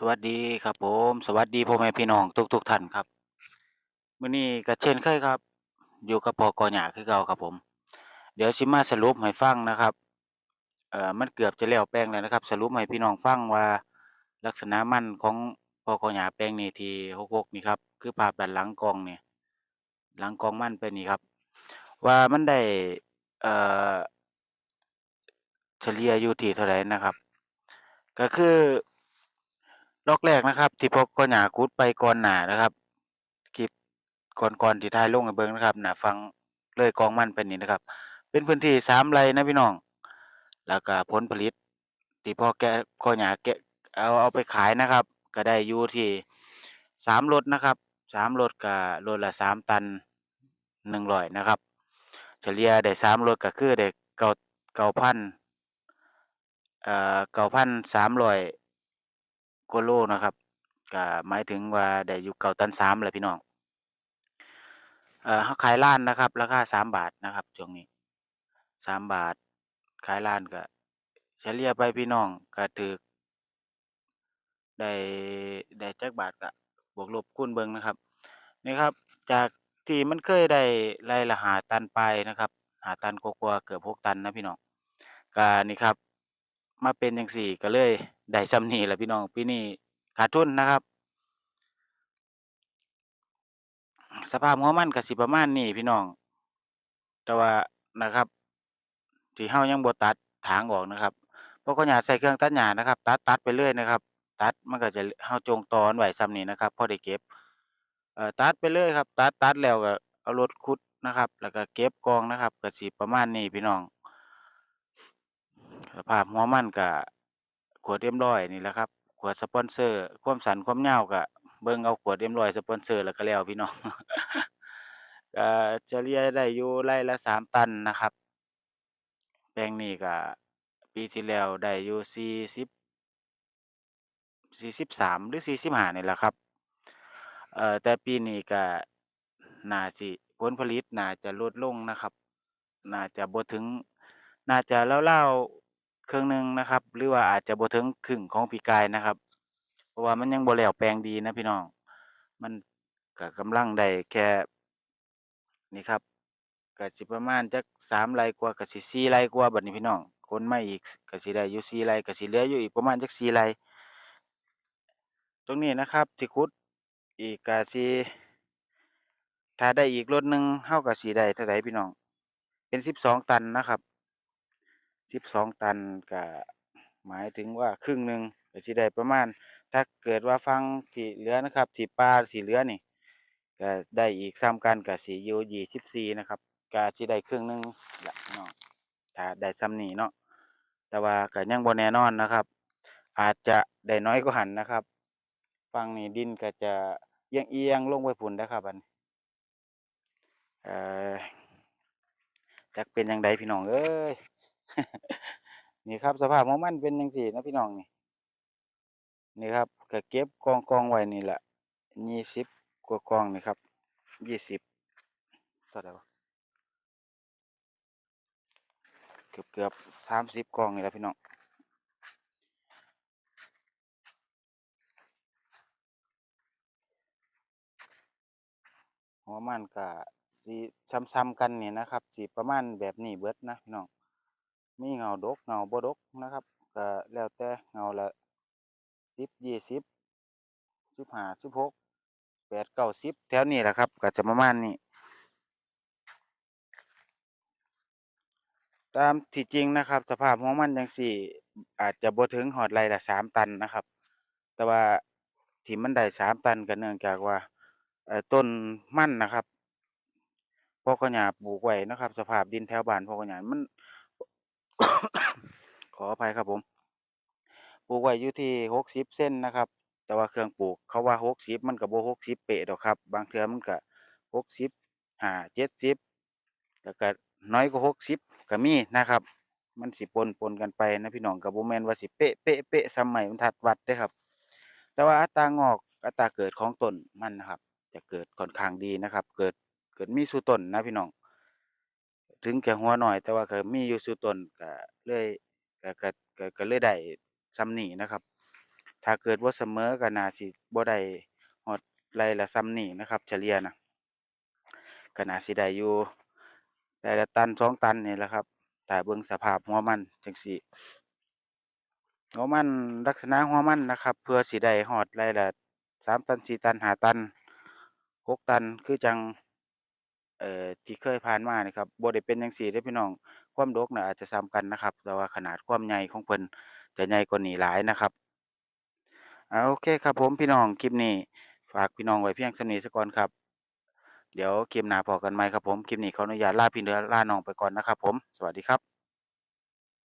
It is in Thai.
สวัสดีครับผม สวัสดีพ่อแม่พี่น้องทุกทุกท่านครับมื้อนี้ก็เช่นเคยครับ อยู่กับพอกอหญ้าคือเก่าครับผม เดี๋ยวสิมาสรุปให้ฟังนะครับเอ่อมันเกือบจะแล้วแปลงแล้วนะครับ สรุปให้พี่น้องฟังว่า ลักษณะมันของพอกอหญ้าแปลงนี้ที่66นี่ครับคือภาพด้านหลังกองเนี่ยหลังกองมันเป็นนี่ครับ ว่ามันได้เอ่อเฉลี่ยอยู่ที่เท่าไรนะครับ ก็คือ ล็อกแรกนะครับ ที่พกก็หญ้าขุดไปก่อนหนานะครับคลิปก่อนๆที่ถ่ายลงให้เบิ่งนะครับหนาฝั่งเลยกองมันไปนี่นะครับ เป็นพื้นที่สามไร่นะพี่น้อง แล้วก็ผลผลิตที่พ่อแกะก็หญ้าแกะเอาเอาไปขายนะครับ ก็ได้อยู่ที่สามรถนะครับสามรถก็รถละสามตันหนึ่งร้อยนะครับ เฉลี่ยได้สามรถก็คือได้เก้าเก้าพันเอ่อเก้าพันสามร้อย กว่าโลนะครับก็หมายถึงว่าได้อยู่เก้าตันสามแหละพี่น้องเอ่อเขาขายล้านนะครับ ราคาสามบาทนะครับช่วงนี้สามบาท ขายล้านก็เฉลี่ยไปพี่น้องก็ถือได้ได้จักบาทก็บวกลบคูณเบิงนะครับนี่ครับ จากที่มันเคยได้ไร่ละหาตันไปนะครับ หาตันกว่าเกือบหกตันนะพี่น้องก็นี่ครับ มาเป็นจังซี่ก็เลยได้ส่ำนี้แหละพี่น้องปีนี้ขาดทุนนะครับ สภาพหัวมันก็สิประมาณนี้พี่น้อง แต่ว่านะครับ ที่เฮายังบ่ตัดถางออกนะครับเพราะก็หญ้าใช้เครื่องตัดหญ้านะครับ ตัดตัดไปเรื่อยนะครับ ตัดมันก็จะเฮาจงตอนไหวซ้ำนี้นะครับพอได้เก็บเอ่อตัดไปเลยครับ ตัดตัดแล้วก็เอารถขุดนะครับ แล้วก็เก็บกองนะครับก็สิประมาณนี้พี่น้อง สภาพหัวมันก็ขวด M100 นี่แหละครับขวดสปอนเซอร์ ความสันความยาวก็เบิ่งเอาขวด M100 สปอนเซอร์แล้วก็แล้วพี่น้องก็เฉลี่ยได้อยู่ไร่ละสามตันนะครับ แปลงนี้ก็ปีที่แล้วได้อยู่สี่สิบสี่สิบสามหรือสี่สิบห้านี่แหละครับเอ่อแต่ปีนี้ก็น่าสิผลผลิตน่าจะลดลงนะครับ น่าจะบ่ถึง น่าจะราว ๆครึ่องหนึ่งนะครับ หรือว่าอาจจะบ่ถึงครึ่งของปีกายนะครับ เพราะว่ามันยังบ่แล้วแปลงดีนะพี่น้อง มันก็กำลังได้แค่นี่ครับก็สิประมาณจักสามไร่กว่าก็สิสี่ไร่กว่าบัดนี้พี่น้องขนไมาอีกก็สิได้อยู่สี่ไร่ก็สิเหลืออยู่อีกประมาณจักสี่ไร่ตรงนี้นะครับที่ขุดอีกก็สิถ้าได้อีกรถหนึ่งเราก็สิได้เท่าใดพี่น้อง เป็นสิบสองตันนะครับ สิบสองตันก็หมายถึงว่าครึ่งหนึ่งก็สิได้ประมาณ ถ้าเกิดว่าฟังที่เหลือนะครับที่ปลาที่เหลือนี่ก็ได้อีกซ้ำกันก็สิอยู่ยี่สิบสี่นะครับก็สิได้ครึ่งหนึ่งละเน้องถ้าได้ซ้ำนี้เนาะแต่ว่าก็ยังบ่แน่นอนนะครับ อาจจะได้น้อยกว่าหันนะครับฝั่งนี้ดินก็จะเอียงๆลงไปพุ่นเด้ครับอันเอ่อจักเป็นจั่งใดพี่น้องเอ้ย นี่ครับสภาพของมันเป็นจังซี้นะพี่น้องนี่นี่ครับก็เก็บกองๆไว้นี่แหละยี่สิบกว่ากองนี่ครับยี่สิบเท่าใดวะเกือบสามสิบกองนี่แหละพี่น้องหัวมันก็สิซ้ำๆกันนี่นะครับสิประมาณแบบนี้เบิดนะพี่น้อง มีเงาดกเงาบดกนะครับก็แล้วแต่เงาละสิบยี่สิบสิบห้าสิบหกแปดเก้าสิบแถวนี้แหละครับ ก็จะประมาณนี้ ตามที่จริงนะครับ สภาพของมันจังซี้อาจจะบ่ถึงฮอดไรละสามตันนะครับ แต่ว่าที่มันได้สามตันก็เนื่องจากว่าต้นมันนะครับพ่อกหญ้าปลูกไว้นะครับ สภาพดินแถวบ้านพ่อกหญ้ามัน ขออภัยครับผม ปลูกไว้อยู่ที่หกสิบเซนนะครับ แต่ว่าเครื่องปลูกเขาว่าหกสิบมันก็บ่หกสิบเป๊ะดอกครับ บางเทือมันก็หกสิบห้าเจ็ดสิบแล้วก็น้อยกว่าหกสิบก็มีนะครับ มันสิปนๆกันไปนะพี่น้องก็บ่แมนว่าสิเป๊ะเป๊ะเป๊ะส่ำไม้บรรทัดวัดเด้ครับ แต่ว่าอัตรางอกอัตราเกิดของต้นมันนะครับ จะเกิดค่อนข้างดีนะครับ เกิดเกิดมีสู่ต้นนะพี่น้อง ถึงจะหัวหน้อย แต่ว่าก็มีอยู่สู่ตนก็เลยก็ก็ก็ก็เลยได้ส่ำนี้นะครับ ถ้าเกิดบ่าเสมอก็น่าสิบ่ได้ฮอดไรละส่ำนี้นะครับ เฉลี่ยนะก็น่าสิได้อยู่ไร่ละตัน2ตันนี่แหละครับถ้าเบิ่งสภาพหัวมันจังซี้หัวมันลักษณะหัวมันนะครับ เพื่อสิได้ฮอดไรละ3ตัน4ตัน5ตัน6ตันคือจัง เอ่อที่เคยผ่านมานี่ครับบ่ได้เป็นจังซี่เด้อพี่น้อง ความดกน่ะอาจจะส่ำกันนะครับ แต่ว่าขนาดความใหญ่ของเพิ่นจะใหญ่กว่านี้หลายนะครับ อ่า โอเคครับผมพี่น้อง คลิปนี้ฝากพี่น้องไว้เพียงส่ำนี้ซะก่อนครับ เดี๋ยวคลิปหน้าพอกันใหม่ครับผม คลิปนี้ขออนุญาตลาพี่ลาน้องไปก่อนนะครับผม สวัสดีครับ